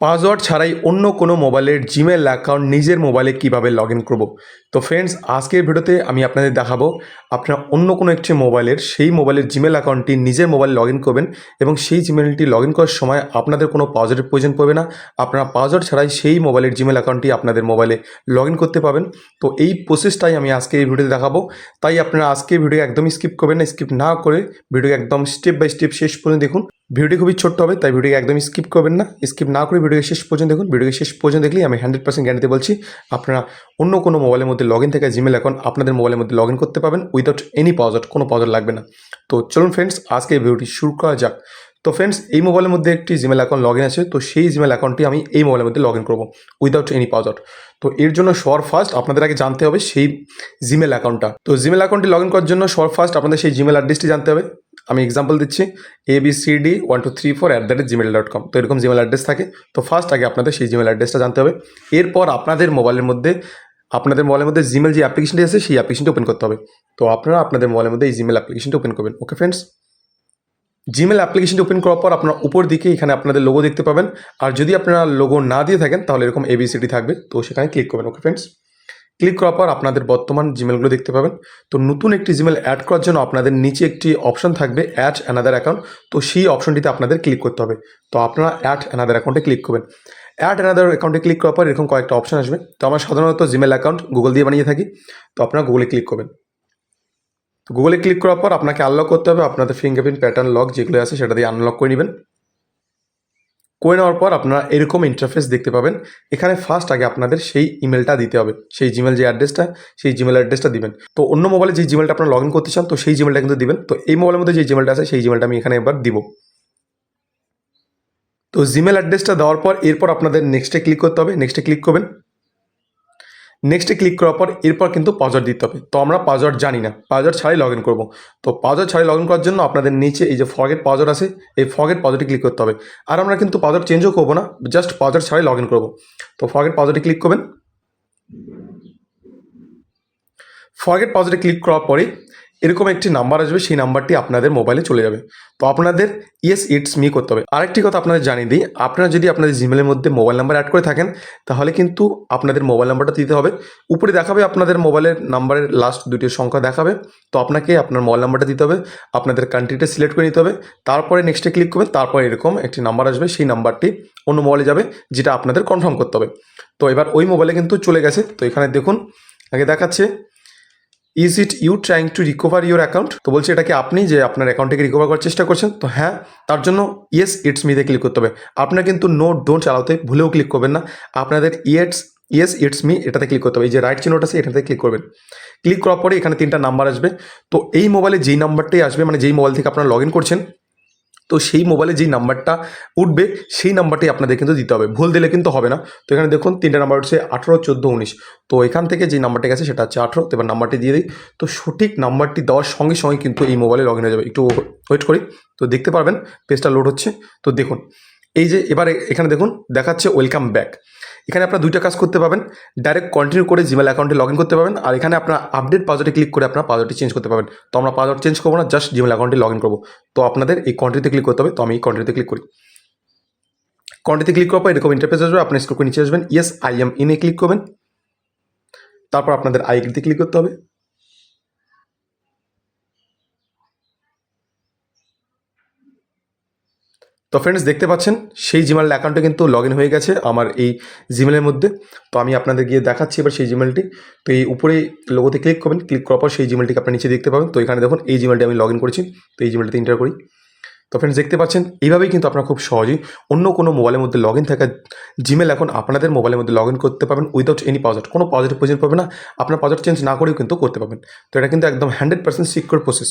Password ছাড়াই অন্য কোনো মোবাইলের জিমেল অ্যাকাউন্ট নিজের মোবাইলে কীভাবে লগ ইন করব? তো ফ্রেন্ডস আজকের ভিডিওতে আমি আপনাদের দেখাবো আপনার অন্য কোনো একটি মোবাইলের সেই মোবাইলের জিমেল অ্যাকাউন্টটি নিজের মোবাইলে লগ ইন করবেন এবং সেই জিমেলটি লগ ইন করার সময় আপনাদের কোনো পাসওয়ার্ডের প্রয়োজন পড়বে না। আপনারা পাসওয়ার্ড ছাড়াই সেই মোবাইলের জিমেল অ্যাকাউন্টটি আপনাদের মোবাইলে লগ ইন করতে পাবেন তো এই প্রসেসটাই আমি আজকে এই ভিডিওতে দেখাবো। তাই আপনারা আজকে ভিডিও একদমই স্কিপ করবেন না স্কিপ না করে ভিডিও একদম স্টেপ বাই স্টেপ শেষ পর্যন্ত দেখুন। ভিডিওটি খুবই ছোট্ট হবে, তাই ভিডিওকে একদম স্কিপ করবেন না। স্কিপ না করে ভিডিওকে শেষ পর্যন্ত দেখুন। ভিডিওকে শেষ পর্যন্ত দেখলেই আমি হান্ড্রেড পার্সেন্ট গ্যারান্টি বলছি, আপনারা অন্য কোনো মোবাইলের মধ্যে লগ ইন থেকে জিমেল অ্যাকাউন্ট আপনাদের মোবাইলের মধ্যে লগ ইন করতে পারবেন উইদাউট এনি পাওয়ার কোনো পাওয়ার লাগবে না। তো চলুন ফ্রেন্ডস আজকে ভিডিওটি শুরু করা যাক। তো ফ্রেন্ডস এই মোবাইলের মধ্যে একটি জিমেল অ্যাকাউন্ট লগ ইন আছে, তো সেই জিমেল অ্যাকাউন্টটি আমি এই মোবাইলের মধ্যে লগ ইন করব উইদাউট এনি পাসওয়ার্ড তো এর জন্য সর ফার্স্ট আপনাদের আগে জানতে হবে সেই জিমেল অ্যাকাউন্টটা তো জিমেল অ্যাকাউন্টটি লগ ইন করার জন্য সর ফার্স্ট আপনাদের সেই জিমেল অ্যাড্রেসটি জানতে হবে। আমি এক্সাম্পল দিচ্ছি A B C D one two three four at the rate Gmail dot com তো এরকম জিমেল অ্যাড্রেস থাকে। তো ফার্স্ট আগে আপনাদের সেই জিমেল অ্যাড্রেসটা জানতে হবে। এরপর আপনাদের মোবাইলের মধ্যে, আপনাদের মোবাইলের মধ্যে জিমেল যে অ্যাপ্লিকেশনটি আছে, সেই অ্যাপ্লিকেশনটি ওপেন করতে হবে। তো আপনারা আপনাদের মোবাইলের মধ্যে এই জিমেল অ্যাপ্লিকেশনটি ওপেন করবেন। ওকে ফ্রেন্ডস জিমেল অ্যাপ্লিকেশনটি ওপেন করার পর আপনার উপর দিকে এখানে আপনাদের লোগো দেখতে পাবেন। আর যদি আপনারা লোগো না দিয়ে থাকেন, তাহলে এরকম এবিসিডি থাকবে। তো সেখানে ক্লিক করবেন। ওকে ফ্রেন্ডস ক্লিক করার পর আপনাদের বর্তমান জিমেলগুলো দেখতে পাবেন। তো নতুন একটি জিমেল অ্যাড করার জন্য আপনাদের নিচে একটি অপশন থাকবে অ্যাড অ্যানাদার অ্যাকাউন্ট তো সেই অপশনটিতে আপনাদের ক্লিক করতে হবে। তো আপনারা অ্যাড অ্যানাদার অ্যাকাউন্টে ক্লিক করবেন। অ্যাড অ্যানাদার অ্যাকাউন্টে ক্লিক করার পর এরকম কয়েকটা অপশন আসবে। তো আমরা সাধারণত জিমেল অ্যাকাউন্ট গুগল দিয়ে বানিয়ে থাকি। তো আপনারা গুগলে ক্লিক করবেন। তো গুগলে ক্লিক করার পর আপনাকে আনলক করতে হবে। আপনাদের ফিঙ্গারপ্রিন্ট প্যাটার্ন লক যেগুলো আছে সেটা দিয়ে আনলক করে নেবেন। করে নেওয়ার পর আপনারা এরকম ইন্টারফেস দেখতে পাবেন। এখানে ফার্স্ট আগে আপনাদের সেই ইমেলটা দিতে হবে। সেই জিমেল যে অ্যাড্রেসটা সেই জিমেল অ্যাড্রেসটা দিবেন। তো অন্য মোবাইলে যে জিমেলটা আপনারা লগ ইন করতে চান, তো সেই জিমেলটা কিন্তু দিবেন। তো এই মোবাইলের মধ্যে যে জিমেলটা আছে, সেই জিমেলটা আমি এখানে এবার দিব। তো জিমেল অ্যাড্রেসটা দেওয়ার পর, এরপর আপনাদের নেক্সটে ক্লিক করতে হবে। নেক্সটে ক্লিক করবেন। নেক্সটে ক্লিক করার পর এরপর কিন্তু পাসওয়ার্ড দিতে হবে। তো আমরা পাসওয়ার্ড জানি না। পাসওয়ার্ড ছাড়াই লগ ইন করব। তো পাসওয়ার্ড ছাড়াই লগ ইন করার জন্য আপনাদের নিচে এই যে ফগেট পাসওয়ার্ড আছে, এই ফগেট পাসওয়ার্ডে ক্লিক করতে হবে। আর আমরা কিন্তু পাসওয়ার্ড চেঞ্জও করব না জাস্ট পাসওয়ার্ড ছাড়াই লগ ইন করব। তো ফগেট পাসওয়ার্ডে ক্লিক করবেন। ফরগেট পাসওয়ার্ডে ক্লিক করার পরে এরকম একটি নাম্বার আসবে, সেই নাম্বারটি আপনাদের মোবাইলে চলে যাবে। তো আপনাদের ইয়েস ইটস মি করতে হবে। আরেকটি কথা আপনাদের জানিয়ে দিই, আপনারা যদি আপনাদের জিমেলের মধ্যে মোবাইল নাম্বার অ্যাড করে থাকেন, তাহলে কিন্তু আপনাদের মোবাইল নাম্বারটা দিতে হবে। উপরে দেখাবে আপনাদের মোবাইলের নাম্বারের লাস্ট দুটি সংখ্যা দেখাবে, তো আপনাকে আপনার মোবাইল নাম্বারটা দিতে হবে, আপনাদের কান্ট্রিটা সিলেক্ট করে নিতে হবে, তারপরে নেক্সটে ক্লিক করবেন, তারপরে এরকম একটি নাম্বার আসবে, সেই নাম্বারটি অন্য মোবাইলে যাবে, যেটা আপনাদের কনফার্ম করতে হবে। তো এবার ওই মোবাইলে কিন্তু চলে গেছে, তো এখানে দেখুন, আগে দেখাচ্ছে is it you trying to recover your account তো বলছে এটা কি আপনি যে আপনার অ্যাকাউন্টটাকে রিকভার করার চেষ্টা করছেন? তো হ্যাঁ তার জন্য ইয়েস ইটস মিতে ক্লিক করতে হবে। আপনার কিন্তু নো ডোন্ট চালাতে ভুলেও ক্লিক করবেন না। আপনাদের ইয়েটস ইয়েস ইটস মি এটাতে ক্লিক করতে হবে। এই যে রাইট চিহ্নটা আছে, এটাতে ক্লিক করবেন। ক্লিক করার পরে এখানে তিনটা নাম্বার আসবে। তো এই মোবাইলে যেই নাম্বারটাই আসবে মানে যেই মোবাইল থেকে আপনারা লগ ইন করছেন তো সেই মোবাইলে যেই নাম্বারটা উঠবে, সেই নাম্বারটি আপনাদের কিন্তু দিতে হবে। ভুল দিলে কিন্তু হবে না। তো এখানে দেখুন, তিনটা নাম্বার হচ্ছে আঠেরো, চোদ্দ, উনিশ। তো এখান থেকে যে নাম্বারটি গেছে, সেটা হচ্ছে আঠেরো। তো এবার নাম্বারটি দিয়ে দিই। তো সঠিক নাম্বারটি দেওয়ার সঙ্গে সঙ্গে কিন্তু এই মোবাইলে লগ ইন হয়ে যাবে। একটু ওয়েট করি। তো দেখতে পারবেন পেজটা লোড হচ্ছে। তো দেখুন এই যে এবারে এখানে দেখুন, দেখাচ্ছে ওয়েলকাম ব্যাক এখানে আপনারা দুইটা কাজ করতে পারবেন। ডাইরেক্ট কন্টিনিউ করে জিমেল অ্যাকাউন্টে লগ ইন করতে পারবেন। আর এখানে আপনার আপডেট পাসওয়ার্ডে ক্লিক করে আপনার পাসওয়ার্ডটি চেঞ্জ করতে পারবেন। তো আমরা পাসওয়ার্ড চেঞ্জ করব না জাস্ট জিমেল অ্যাকাউন্টে লগ ইন করব। তো আপনাদের এই কন্ট্রিতে ক্লিক করতে হবে, তো আমি এই কন্ট্রিতে ক্লিক করি। কন্ট্রিতে ক্লিক করার পর এরকম ইন্টারফেস আসবে আপনি স্ক্রল করে নিচে আসবেন। ইয়েস আই এম ইনে ক্লিক করবেন। তারপর আপনাদের আইডিতে ক্লিক করতে হবে। তো ফ্রেন্ডস দেখতে পাচ্ছেন, সেই জিমেল অ্যাকাউন্টে কিন্তু লগ হয়ে গেছে আমার এই জিমেলের মধ্যে। তো আমি আপনাদের গিয়ে দেখাচ্ছি এবার সেই জিমেলটি তো এই উপরে লোগোতে ক্লিক করবেন ক্লিক করার পর সেই জিমেলটিকে আপনার নিচে দেখতে পাবেন। তো এখানে দেখুন, এই জিমেলটি আমি লগ করেছি। তো এই জিমেলটিতে এন্টার করি। তো ফ্রেন্ডস দেখতে পাচ্ছেন, এইভাবেই কিন্তু আপনারা খুব সহজেই অন্য কোনো মোবাইলের মধ্যে লগ ইন থাকা জিমেল এখন আপনাদের মোবাইলের মধ্যে লগ ইন করতে পারবেন উইদাউট এনি পাসওয়ার্ড কোনো পাসওয়ার্ড প্রয়োজন পাবে না, আপনার পাসওয়ার্ড চেঞ্জ না করেও কিন্তু করতে পারবেন। তো এটা কিন্তু একদম হান্ড্রেড পার্সেন্ট সিকিউর প্রসেস